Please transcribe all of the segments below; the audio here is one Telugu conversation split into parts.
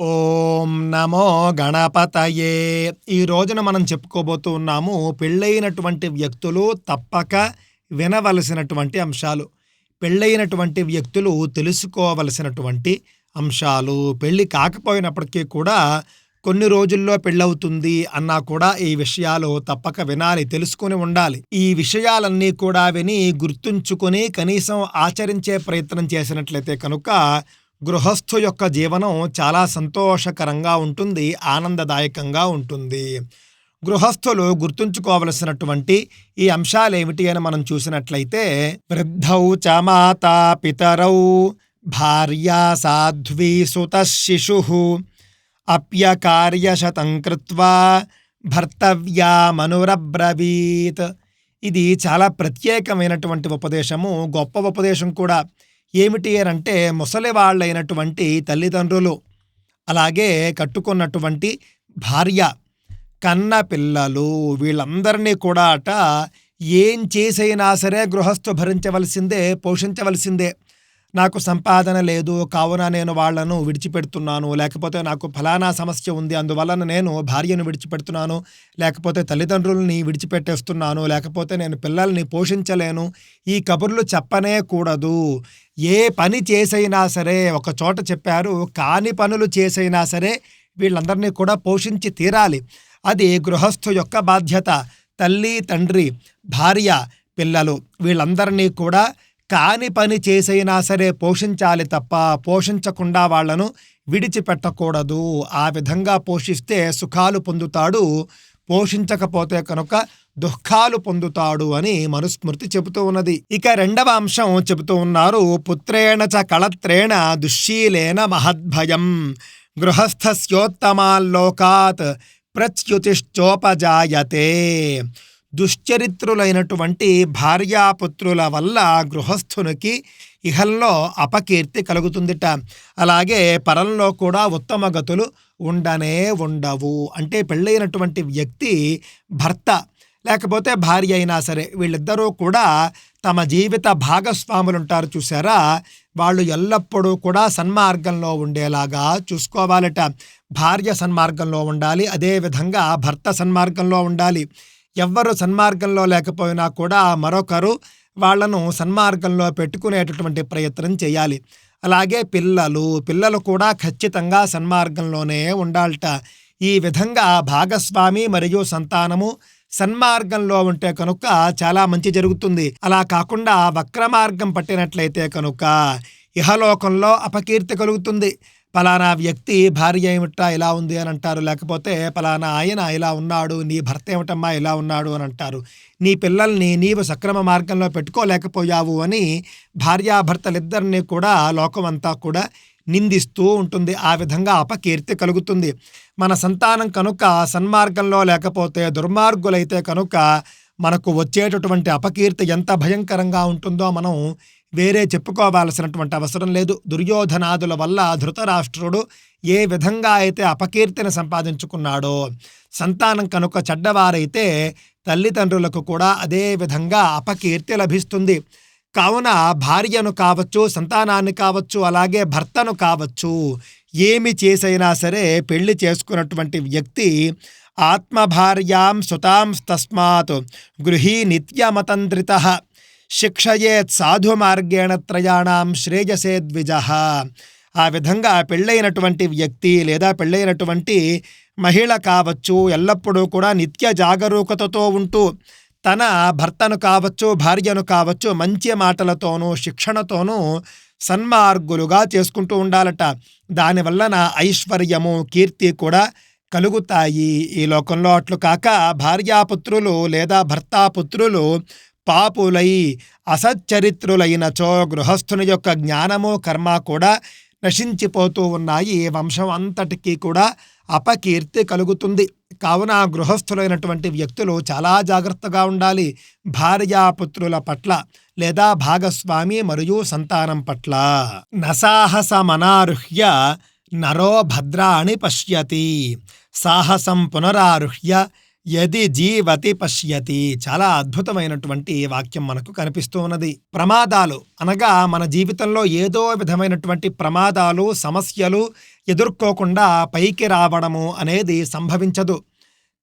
ఓం నమో గణపతయే. ఈ రోజున మనం చెప్పుకోబోతూ ఉన్నాము పెళ్ళైనటువంటి వ్యక్తులు తప్పక వినవలసినటువంటి అంశాలు. పెళ్ళైనటువంటి వ్యక్తులు తెలుసుకోవలసినటువంటి అంశాలు. పెళ్ళి కాకపోయినప్పటికీ కూడా కొన్ని రోజుల్లో పెళ్ళవుతుంది అన్నా కూడా ఈ విషయాలు తప్పక వినాలి తెలుసుకుని ఉండాలి. ఈ విషయాలన్నీ కూడా విని గుర్తుంచుకొని కనీసం ఆచరించే ప్రయత్నం చేసినట్లయితే కనుక గృహస్థు యొక్క జీవనం చాలా సంతోషకరంగా ఉంటుంది ఆనందదాయకంగా ఉంటుంది. గృహస్థులు గుర్తుంచుకోవలసినటువంటి ఈ అంశాలు ఏమిటి అని మనం చూసినట్లయితే వృద్ధౌ చ మాతా పితరౌ భార్యా సాధ్వీ సుత శిశు అప్యకార్యశతం కృత్వా భర్తవ్యామనురబ్రవీత్ ఇది చాలా ప్రత్యేకమైనటువంటి ఉపదేశము గొప్ప ఉపదేశం కూడా. ఏమిటి అంటే ముసలివాళ్ళైనటువంటి తల్లిదండ్రులు అలాగే కట్టుకున్నటువంటి భార్య కన్న పిల్లలు వీళ్ళందరినీ కూడా అట ఏం చేసైనా సరే గృహస్థు భరించవలసిందే పోషించవలసిందే. నాకు సంపాదన లేదు కావున నేను వాళ్ళను విడిచిపెడుతున్నాను. లేకపోతే నాకు ఫలానా సమస్య ఉంది అందువలన నేను భార్యను విడిచిపెడుతున్నాను. లేకపోతే తల్లిదండ్రులని విడిచిపెట్టేస్తున్నాను. లేకపోతే నేను పిల్లల్ని పోషించలేను. ఈ కబుర్లు చెప్పనే కూడదు. ఏ పని చేసైనా సరే ఒక చోట చెప్పారు కాని పనులు చేసైనా సరే వీళ్ళందరినీ కూడా పోషించి తీరాలి. అది గృహస్థు యొక్క బాధ్యత. తల్లి తండ్రి భార్య పిల్లలు వీళ్ళందరినీ కూడా కాని పని చేసైనా సరే పోషించాలి తప్ప పోషించకుండా వాళ్ళను విడిచిపెట్టకూడదు. ఆ విధంగా పోషిస్తే సుఖాలు పొందుతాడు. పోషించకపోతే కనుక దుఃఖాలు పొందుతాడు అని మనుస్మృతి చెబుతూ ఉన్నది. ఇక రెండవ అంశం చెబుతూ ఉన్నారు. పుత్రేణ చ కళత్రేణ దుశ్శీలేన మహద్భయం. గృహస్థస్యోత్తమాల్లోకాత్ ప్రత్యుతిశ్చోపజాయతే దుశ్చరిత్రులైనటువంటి భార్యాపుత్రుల వల్ల గృహస్థునికి ఇహల్లో అపకీర్తి కలుగుతుందిట. అలాగే పరంలో కూడా ఉత్తమ గతులు ఉండనే ఉండవు. అంటే పెళ్ళైనటువంటి వ్యక్తి భర్త లేకపోతే భార్య అయినా సరే వీళ్ళిద్దరూ కూడా తమ జీవిత భాగస్వాములు ఉంటారు చూసారా వాళ్ళు ఎల్లప్పుడూ కూడా సన్మార్గంలో ఉండేలాగా చూసుకోవాలట. భార్య సన్మార్గంలో ఉండాలి అదేవిధంగా భర్త సన్మార్గంలో ఉండాలి. ఎవ్వరు సన్మార్గంలో లేకపోయినా కూడా మరొకరు వాళ్ళను సన్మార్గంలో పెట్టుకునేటటువంటి ప్రయత్నం చేయాలి. అలాగే పిల్లలు పిల్లలు కూడా ఖచ్చితంగా సన్మార్గంలోనే ఉండాలట. ఈ విధంగా భాగస్వామి మరియు సంతానము సన్మార్గంలో ఉంటే కనుక చాలా మంచి జరుగుతుంది. అలా కాకుండా వక్రమార్గం పట్టినట్లయితే కనుక ఇహలోకంలో అపకీర్తి కలుగుతుంది. పలానా వ్యక్తి భార్య ఏమిటా ఇలా ఉంది అని అంటారు. లేకపోతే పలానా ఆయన ఇలా ఉన్నాడు నీ భర్త ఏమిటమ్మా ఇలా ఉన్నాడు అని అంటారు. నీ పిల్లల్ని నీవు సక్రమ మార్గంలో పెట్టుకోలేకపోయావు అని భార్యాభర్తలిద్దరినీ కూడా లోకమంతా కూడా నిందిస్తూ ఉంటుంది. ఆ విధంగా అపకీర్తి కలుగుతుంది. మన సంతానం కనుక సన్మార్గంలో లేకపోతే దుర్మార్గులైతే కనుక మనకు వచ్చేటటువంటి అపకీర్తి ఎంత భయంకరంగా ఉంటుందో మనం వేరే చెప్పుకోవాల్సినటువంటి అవసరం లేదు. దుర్యోధనాదుల వల్ల ధృతరాష్ట్రుడు ఏ విధంగా అయితే అపకీర్తిని సంపాదించుకున్నాడో సంతానం కనుక చెడ్డవారైతే తల్లిదండ్రులకు కూడా అదే విధంగా అపకీర్తి లభిస్తుంది. కావున భార్యను కావచ్చు సంతానాన్ని కావచ్చు అలాగే భర్తను కావచ్చు ఏమి చేసైనా సరే పెళ్ళి చేసుకున్నటువంటి వ్యక్తి ఆత్మభార్యాం సుతాం తస్మాత్ గృహీ నిత్యమతంత్రిత శిక్షయేత్ సాధు మార్గేణ త్రయాణం శ్రేయసే ద్విజ. ఆ విధంగా పెళ్ళైనటువంటి వ్యక్తి లేదా పెళ్ళైనటువంటి మహిళ కావచ్చు ఎల్లప్పుడూ కూడా నిత్య జాగరూకతతో ఉంటూ తన భర్తను కావచ్చు భార్యను కావచ్చు మంచి మాటలతోనూ శిక్షణతోనూ సన్మార్గులుగా చేసుకుంటూ ఉండాలట. దానివల్ల ఐశ్వర్యము కీర్తి కూడా కలుగుతాయి. ఈ లోకంలో అట్లు కాక భార్యాపుత్రులు లేదా భర్తాపుత్రులు పాపులై అసచ్చరిత్రులైనచో గృహస్థుని యొక్క జ్ఞానము కర్మ కూడా నశించిపోతూ ఉన్నాయి. వంశం అంతటికీ కూడా అపకీర్తి కలుగుతుంది. కావున గృహస్థులైనటువంటి వ్యక్తులు చాలా జాగ్రత్తగా ఉండాలి. భార్యాపుత్రుల పట్ల లేదా భాగస్వామి మరియు సంతానం పట్ల. నసాహసమనారుహ్య నరో భద్రాణి పశ్యతి. సాహసం పునరారుహ్య యది జీవతి పశ్యతి. చాలా అద్భుతమైనటువంటి వాక్యం మనకు కనిపిస్తూ ఉన్నది. ప్రమాదాలు అనగా మన జీవితంలో ఏదో విధమైనటువంటి ప్రమాదాలు సమస్యలు ఎదుర్కోకుండా పైకి రావడము అనేది సంభవించదు.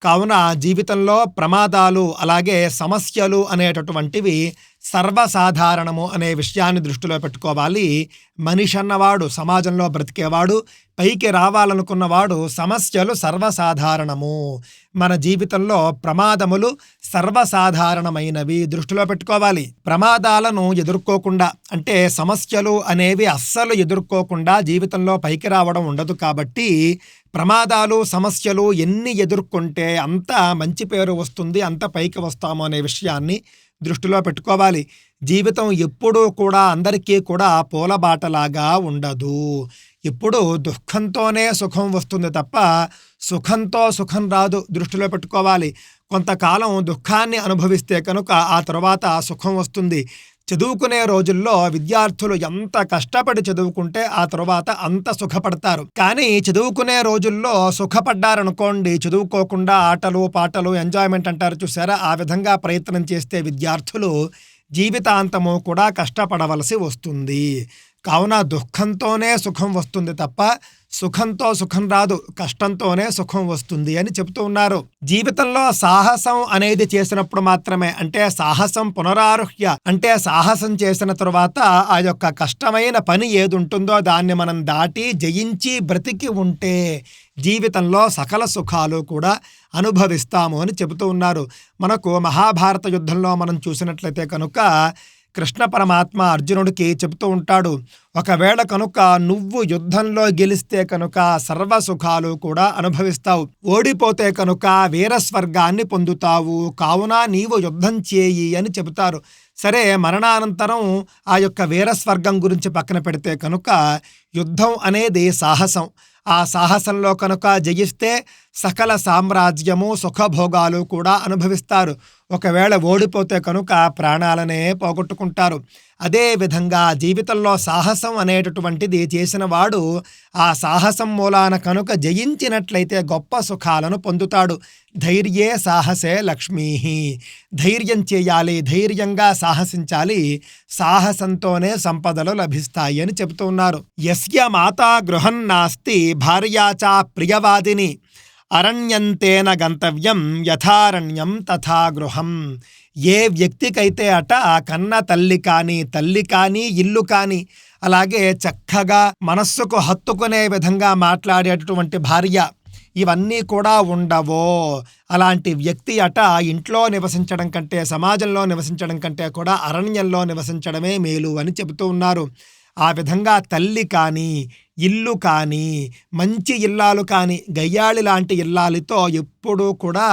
కావున జీవితంలో ప్రమాదాలు అలాగే సమస్యలు అనేటటువంటివి సర్వసాధారణము అనే విషయాన్ని దృష్టిలో పెట్టుకోవాలి. మనిషి అన్నవాడు సమాజంలో బ్రతికేవాడు పైకి రావాలనుకున్నవాడు సమస్యలు సర్వసాధారణము. మన జీవితంలో ప్రమాదములు సర్వసాధారణమైనవి దృష్టిలో పెట్టుకోవాలి. ప్రమాదాలను ఎదుర్కోకుండా అంటే సమస్యలు అనేవి అస్సలు ఎదుర్కోకుండా జీవితంలో పైకి రావడం ఉండదు కాబట్టి ప్రమాదాలు సమస్యలు ఎన్ని ఎదుర్కొంటే అంత మంచి పేరు వస్తుంది అంత పైకి వస్తాము అనే విషయాన్ని దృష్టిలో పెట్టుకోవాలి. జీవితం ఎప్పుడూ కూడా అందరికీ కూడా పూలబాటలాగా ఉండదు. ఇప్పుడు దుఃఖంతోనే సుఖం వస్తుంది తప్ప సుఖంతో సుఖం రాదు దృష్టిలో పెట్టుకోవాలి. కొంతకాలం దుఃఖాన్ని అనుభవిస్తే కనుక ఆ తర్వాత సుఖం వస్తుంది. చదువుకునే రోజుల్లో విద్యార్థులు ఎంత కష్టపడి చదువుకుంటే ఆ తర్వాత అంత సుఖపడతారు. కానీ చదువుకునే రోజుల్లో సుఖపడ్డారనుకోండి చదువుకోకుండా ఆటలు పాటలు ఎంజాయ్మెంట్ అంటారు చూసారా? ఆ విధంగా ప్రయత్నం చేస్తే విద్యార్థులు జీవితాంతము కూడా కష్టపడవలసి వస్తుంది. కావున దుఃఖంతోనే సుఖం వస్తుంది తప్ప సుఖంతో సుఖం రాదు కష్టంతోనే సుఖం వస్తుంది అని చెబుతూ ఉన్నారు. జీవితంలో సాహసం అనేది చేసినప్పుడు మాత్రమే అంటే సాహసం పునరారుహ్య అంటే సాహసం చేసిన తరువాత ఆ యొక్క కష్టమైన పని ఏది ఉంటుందో దాన్ని మనం దాటి జయించి బ్రతికి ఉంటే జీవితంలో సకల సుఖాలు కూడా అనుభవిస్తాము అని చెబుతూ ఉన్నారు. మనకు మహాభారత యుద్ధంలో మనం చూసినట్లయితే కనుక కృష్ణ పరమాత్మ అర్జునుడికి చెబుతూ ఉంటాడు ఒకవేళ కనుక నువ్వు యుద్ధంలో గెలిస్తే కనుక సర్వ సుఖాలు కూడా అనుభవిస్తావు. ఓడిపోతే కనుక వీరస్వర్గాన్ని పొందుతావు. కావున నీవు యుద్ధం చేయి అని చెబుతారు. సరే మరణానంతరం ఆ యొక్క వీరస్వర్గం గురించి పక్కన పెడితే కనుక యుద్ధం అనేది సాహసం. ఆ సాహసంలో కనుక జయిస్తే సకల సామ్రాజ్యము సుఖభోగాలు కూడా అనుభవిస్తారు. ఒకవేళ ఓడిపోతే కనుక ప్రాణాలనే పోగొట్టుకుంటారు. అదేవిధంగా జీవితంలో సాహసం అనేటటువంటిది చేసిన వాడు ఆ సాహసం మూలాన కనుక జయించినట్లయితే గొప్ప సుఖాలను పొందుతాడు. ధైర్యే సాహసే లక్ష్మీ ధైర్యం చేయాలి ధైర్యంగా సాహసించాలి సాహసంతోనే సంపదలు లభిస్తాయి అని చెబుతూ ఉన్నారు. యస్య మాతా గృహం నాస్తి భార్యాచా ప్రియవాదిని. అరణ్యంతేన గంతవ్యం యథారణ్యం తథా గృహం. ఏ వ్యక్తికైతే అట కన్న తల్లి కానీ తల్లి కానీ ఇల్లు కానీ అలాగే చక్కగా మనస్సుకు హత్తుకునే విధంగా మాట్లాడేటటువంటి భార్య ఇవన్నీ కూడా ఉండవో? అలాంటి వ్యక్తి అట ఇంట్లో నివసించడం కంటే సమాజంలో నివసించడం కంటే కూడా అరణ్యంలో నివసించడమే మేలు అని చెబుతూ ఉన్నారు. ఆ విధంగా తల్లి కానీ ఇల్లు కానీ మంచి ఇల్లాలు కానీ గయ్యాళి లాంటి ఇల్లాలితో ఎప్పుడూ కూడా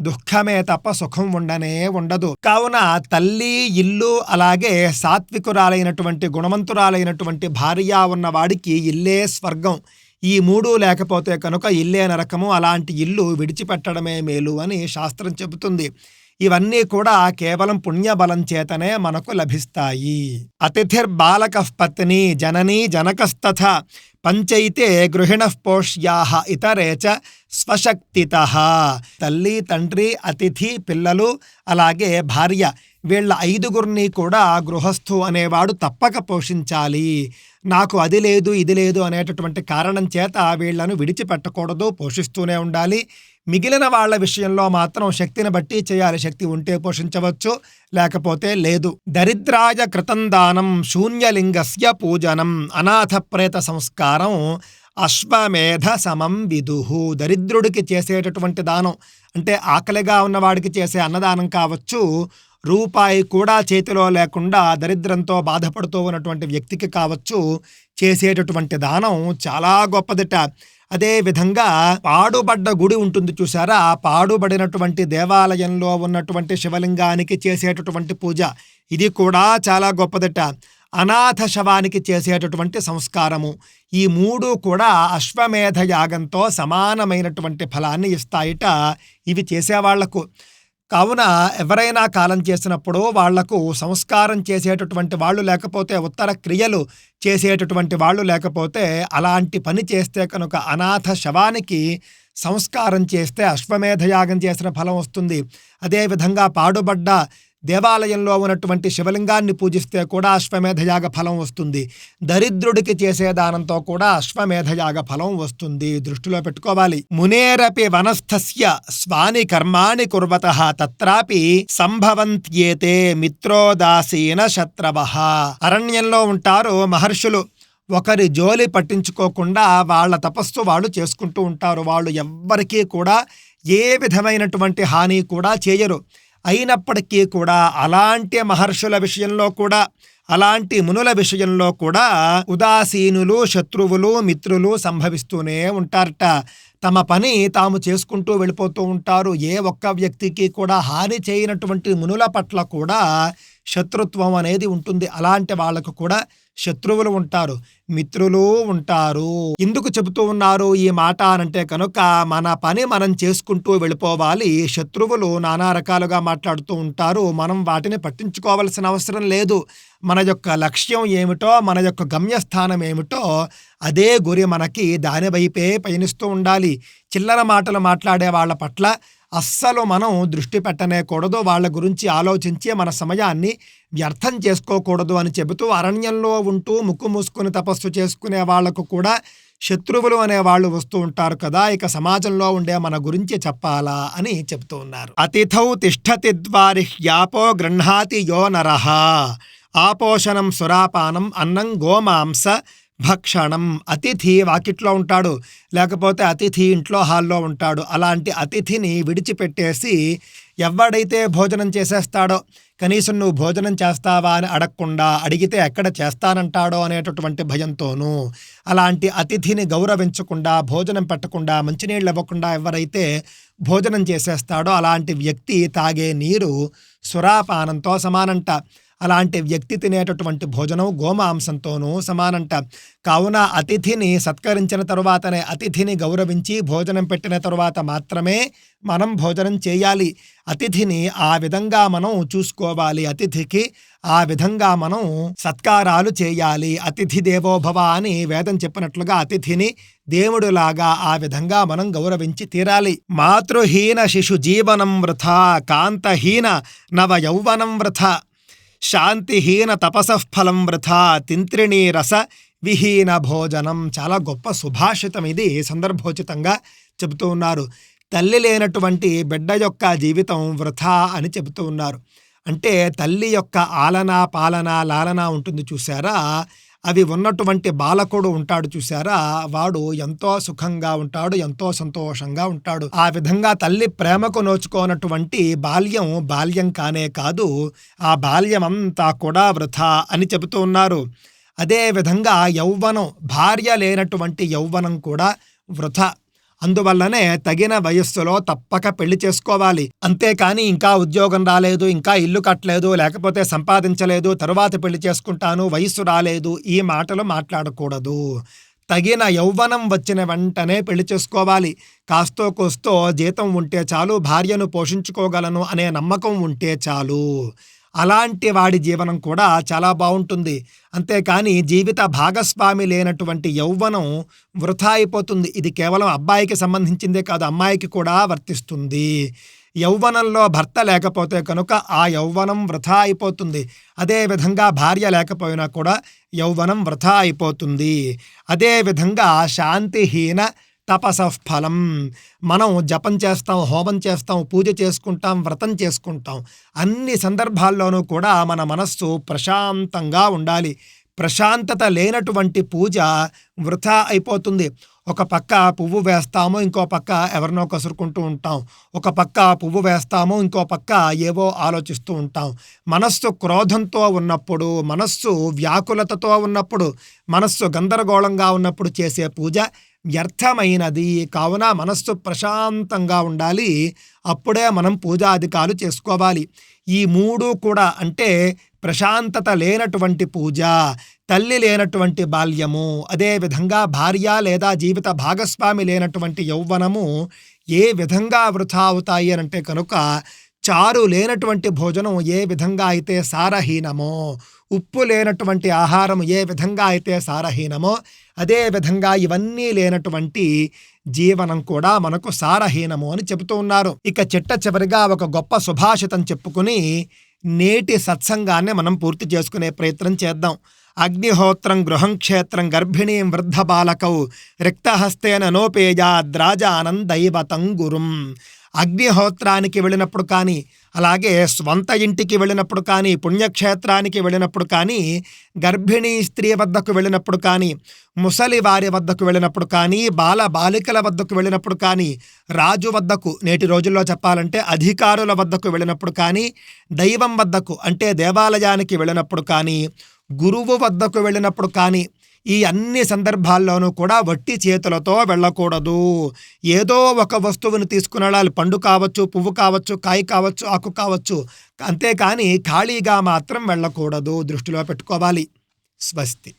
దుఃఖమే తప్ప సుఖం ఉండనే ఉండదు. కావున తల్లి ఇల్లు అలాగే సాత్వికురాలైనటువంటి గుణవంతురాలైనటువంటి భార్య ఉన్న వాడికి ఇల్లే స్వర్గం. ఈ మూడు లేకపోతే కనుక ఇల్లే నరకము. అలాంటి ఇల్లు విడిచిపెట్టడమే మేలు అని శాస్త్రం చెబుతుంది. ఇవన్నీ కూడా కేవలం పుణ్యబలం చేతనే మనకు లభిస్తాయి. అతిథిర్బాలక పత్ని జననీ జనకస్తథ పంచైతే గృహిణ పోష్యాహ ఇతరే చ స్వశక్తిత. తల్లి తండ్రి అతిథి పిల్లలు అలాగే భార్య వీళ్ళ ఐదుగురిని కూడా గృహస్థు అనేవాడు తప్పక పోషించాలి. నాకు అది లేదు ఇది లేదు అనేటటువంటి కారణం చేత వీళ్ళను విడిచిపెట్టకూడదు పోషిస్తూనే ఉండాలి. మిగిలిన వాళ్ళ విషయంలో మాత్రం శక్తిని బట్టి చేయాలి. శక్తి ఉంటే పోషించవచ్చు లేకపోతే లేదు. దరిద్రాయ కృతం దానం శూన్యలింగస్య పూజనం అనాథ ప్రేత సంస్కారం అశ్వమేధ సమం విదుహు దరిద్రుడికి చేసేటటువంటి దానం అంటే ఆకలిగా ఉన్నవాడికి చేసే అన్నదానం కావచ్చు రూపాయి కూడా చేతిలో లేకుండా దరిద్రంతో బాధపడుతూ ఉన్నటువంటి వ్యక్తికి కావచ్చు చేసేటటువంటి దానం చాలా గొప్పదిట. అదే విధంగా పాడుబడ్డ గుడి ఉంటుంది చూసారా ఆ పాడుబడినటువంటి దేవాలయంలో ఉన్నటువంటి శివలింగానికి చేసేటటువంటి పూజ. ఇది కూడా చాలా గొప్పదట. అనాథ శవానికి చేసేటటువంటి సంస్కారము. ఈ మూడు కూడా అశ్వమేధ యాగంతో సమానమైనటువంటి ఫలాన్ని ఇస్తాయిట ఇవి చేసేవాళ్ళకు. కావున ఎవరైనా కాలం చేసినప్పుడు వాళ్ళకు సంస్కారం చేసేటటువంటి వాళ్ళు లేకపోతే ఉత్తర క్రియలు చేసేటటువంటి వాళ్ళు లేకపోతే అలాంటి పని చేస్తే కనుక అనాథ శవానికి సంస్కారం చేస్తే అశ్వమేధ యాగం చేసిన ఫలం వస్తుంది. అదేవిధంగా పాడుబడ్డ దేవాలయంలో ఉన్నటువంటి శివలింగాన్ని పూజిస్తే కూడా అశ్వమేధయాగ ఫలం వస్తుంది. దరిద్రుడికి చేసే దానంతో కూడా అశ్వమేధయాగ ఫలం వస్తుంది. దృష్టిలో పెట్టుకోవాలి. మునేరపి వనస్థస్య స్వాని కర్మాణి కుర్వత తత్రాపి సంభవంత్యేతే మిత్రోదాసీన శత్రవ. అరణ్యంలో ఉంటారు మహర్షులు. ఒకరి జోలి పట్టించుకోకుండా వాళ్ళ తపస్సు వాళ్ళు చేసుకుంటూ ఉంటారు. వాళ్ళు ఎవ్వరికీ కూడా ఏ విధమైనటువంటి హాని కూడా చేయరు. అయినప్పటికీ కూడా అలాంటి మహర్షుల విషయంలో కూడా అలాంటి మునుల విషయంలో కూడా ఉదాసీనులు శత్రువులు మిత్రులు సంభవిస్తూనే ఉంటారట. తమ పని తాము చేసుకుంటూ వెళ్ళిపోతూ ఉంటారు. ఏ ఒక్క వ్యక్తికి కూడా హాని చేయనటువంటి మునుల పట్ల కూడా శత్రుత్వం అనేది ఉంటుంది. అలాంటి వాళ్ళకు కూడా శత్రువులు ఉంటారు. మిత్రులు ఉంటారు. ఎందుకు చెబుతూ ఉన్నారు ఈ మాట అనంటే కనుక మన పని మనం చేసుకుంటూ వెళ్ళిపోవాలి. శత్రువులు నానా రకాలుగా మాట్లాడుతూ ఉంటారు. మనం వాటిని పట్టించుకోవాల్సిన అవసరం లేదు. మన యొక్క లక్ష్యం ఏమిటో మన యొక్క గమ్యస్థానం ఏమిటో అదే గురి మనకి దాని వైపే పయనిస్తూ ఉండాలి. చిల్లర మాటలు మాట్లాడే వాళ్ళ పట్ల అస్సలు మనం దృష్టి పెట్టనేకూడదు. వాళ్ళ గురించి ఆలోచించి మన సమయాన్ని వ్యర్థం చేసుకోకూడదు అని చెబుతూ అరణ్యంలో ఉంటూ ముక్కు మూసుకుని తపస్సు చేసుకునే వాళ్ళకు కూడా శత్రువులు అనే వాళ్ళు వస్తూ ఉంటారు కదా. ఇక సమాజంలో ఉండే మన గురించి చెప్పాలా అని చెబుతూ ఉన్నారు. అతిథౌ తిష్టతి ద్వారి యాపో గృహాతి యో నరహ ఆపోషణం సురాపానం అన్నం గోమాంస భక్షణం. అతిథి వాకిట్లో ఉంటాడు. లేకపోతే అతిథి ఇంట్లో హాల్లో ఉంటాడు. అలాంటి అతిథిని విడిచిపెట్టేసి ఎవడైతే భోజనం చేసేస్తాడో కనీసం నువ్వు భోజనం చేస్తావా? అని అడగకుండా అడిగితే ఎక్కడ చేస్తానంటాడో అనేటటువంటి భయంతోనూ అలాంటి అతిథిని గౌరవించకుండా భోజనం పెట్టకుండా మంచినీళ్ళు ఇవ్వకుండా ఎవరైతే భోజనం చేసేస్తాడో అలాంటి వ్యక్తి తాగే నీరు సురాపానంతో సమానంట. అలాంటి వ్యక్తి తినేటటువంటి భోజనం గోమాంసంతోనూ సమానంట. కావున అతిథిని సత్కరించిన తరువాతనే అతిథిని గౌరవించి భోజనం పెట్టిన తరువాత మాత్రమే మనం భోజనం చేయాలి. అతిథిని ఆ విధంగా మనం చూసుకోవాలి. అతిథికి ఆ విధంగా మనం సత్కారాలు చేయాలి. అతిథి దేవోభవ అని వేదం చెప్పినట్లుగా అతిథిని దేవుడులాగా ఆ విధంగా మనం గౌరవించి తీరాలి. మాతృహీన శిశు జీవనం వృథ కాంతహీన నవ యౌవనం వృథ. శాంతిహీన తపసఫలం వృథా తింత్రిణీ రస విహీన భోజనం. చాలా గొప్ప సుభాషితం ఇది సందర్భోచితంగా చెబుతూ ఉన్నారు. తల్లి లేనటువంటి బిడ్డ యొక్క జీవితం వృథా అని చెబుతూ ఉన్నారు. అంటే తల్లి యొక్క ఆలన పాలన లాలన ఉంటుంది చూసారా అవి ఉన్నటువంటి బాలకుడు ఉంటాడు చూసారా వాడు ఎంతో సుఖంగా ఉంటాడు ఎంతో సంతోషంగా ఉంటాడు. ఆ విధంగా తల్లి ప్రేమకు నోచుకోనటువంటి బాల్యం బాల్యం కానే కాదు ఆ బాల్యం అంతా కూడా వృథా అని చెబుతూ ఉన్నారు. అదే విధంగా యౌవనం భార్య లేనటువంటి యౌవనం కూడా వృథా అందువల్లనే తగిన వయస్సులో తప్పక పెళ్ళి చేసుకోవాలి. అంతేకాని ఇంకా ఉద్యోగం రాలేదు ఇంకా ఇల్లు కట్టలేదు లేకపోతే సంపాదించలేదు తరువాత పెళ్ళి చేసుకుంటాను వయస్సు రాలేదు ఈ మాటలు మాట్లాడకూడదు. తగిన యౌవనం వచ్చిన వెంటనే పెళ్ళి చేసుకోవాలి. కాస్తో కోస్తో జీతం ఉంటే చాలు భార్యను పోషించుకోగలను అనే నమ్మకం ఉంటే చాలు. అలాంటి వాడి జీవనం కూడా చాలా బాగుంటుంది. అంతేకాని జీవిత భాగస్వామి లేనటువంటి యౌవనం వృథా అయిపోతుంది. ఇది కేవలం అబ్బాయికి సంబంధించిందే కాదు అమ్మాయికి కూడా వర్తిస్తుంది. యౌవనంలో భర్త లేకపోతే కనుక ఆ యౌవనం వృథా అయిపోతుంది. అదేవిధంగా భార్య లేకపోయినా కూడా యౌవనం వృథా అయిపోతుంది. అదేవిధంగా శాంతిహీన తపసఫలం మనం జపం చేస్తాం హోమం చేస్తాం పూజ చేసుకుంటాం వ్రతం చేసుకుంటాం అన్ని సందర్భాల్లోనూ కూడా మన మనస్సు ప్రశాంతంగా ఉండాలి ప్రశాంతత లేనటువంటి పూజ వృథా అయిపోతుంది ఒక పక్క పువ్వు వేస్తాము ఇంకో పక్క ఎవరినో కసురుకుంటూ ఉంటాం ఒక పక్క పువ్వు వేస్తాము ఇంకో పక్క ఏవో ఆలోచిస్తూ ఉంటాం మనస్సు క్రోధంతో ఉన్నప్పుడు మనస్సు వ్యాకులతతో ఉన్నప్పుడు మనస్సు గందరగోళంగా ఉన్నప్పుడు చేసే పూజ వ్యర్థమైనది. కావున మనస్సు ప్రశాంతంగా ఉండాలి. అప్పుడే మనం పూజాధికాలు చేసుకోవాలి. ఈ మూడు కూడా అంటే ప్రశాంతత లేనటువంటి పూజ తల్లి లేనటువంటి బాల్యము అదేవిధంగా భార్య లేదా జీవిత భాగస్వామి లేనటువంటి యౌవనము ఏ విధంగా వృథా అవుతాయి అంటే కనుక చారు లేనటువంటి భోజనం ఏ విధంగా అయితే సారహీనమో ఉప్పు లేనటువంటి ఆహారం ఏ విధంగా అయితే సారహీనమో అదే విధంగా ఇవన్నీ లేనటువంటి జీవనం కూడా మనకు సారహీనము అని చెబుతూ ఉన్నారు. ఇక చిట్ట చివరిగా ఒక గొప్ప సుభాషితం చెప్పుకుని నేటి సత్సంగాన్ని మనం పూర్తి చేసుకునే ప్రయత్నం చేద్దాం. అగ్నిహోత్రం గృహం క్షేత్రం గర్భిణీం వృద్ధ బాలకౌ రిక్తహస్తేన నోపేయాద్రాజానం దైవతం గురుం అగ్నిహోత్రానికి వెళ్ళినప్పుడు కానీ అలాగే స్వంత ఇంటికి వెళ్ళినప్పుడు కానీ పుణ్యక్షేత్రానికి వెళ్ళినప్పుడు కానీ గర్భిణీ స్త్రీ వద్దకు వెళ్ళినప్పుడు కానీ ముసలి వారి వద్దకు వెళ్ళినప్పుడు కానీ బాల బాలికల వద్దకు వెళ్ళినప్పుడు కానీ రాజు వద్దకు నేటి రోజుల్లో చెప్పాలంటే అధికారుల వద్దకు వెళ్ళినప్పుడు కానీ దైవం వద్దకు అంటే దేవాలయానికి వెళ్ళినప్పుడు కానీ గురువు వద్దకు వెళ్ళినప్పుడు కానీ ఈ అన్ని సందర్భాల్లోనూ కూడా వట్టి చేతులతో వెళ్ళకూడదు. ఏదో ఒక వస్తువును తీసుకుని వెళ్ళాలి పండు కావచ్చు పువ్వు కావచ్చు కాయ కావచ్చు ఆకు కావచ్చు అంతేకాని ఖాళీగా మాత్రం వెళ్ళకూడదు. దృష్టిలో పెట్టుకోవాలి. స్వస్తి.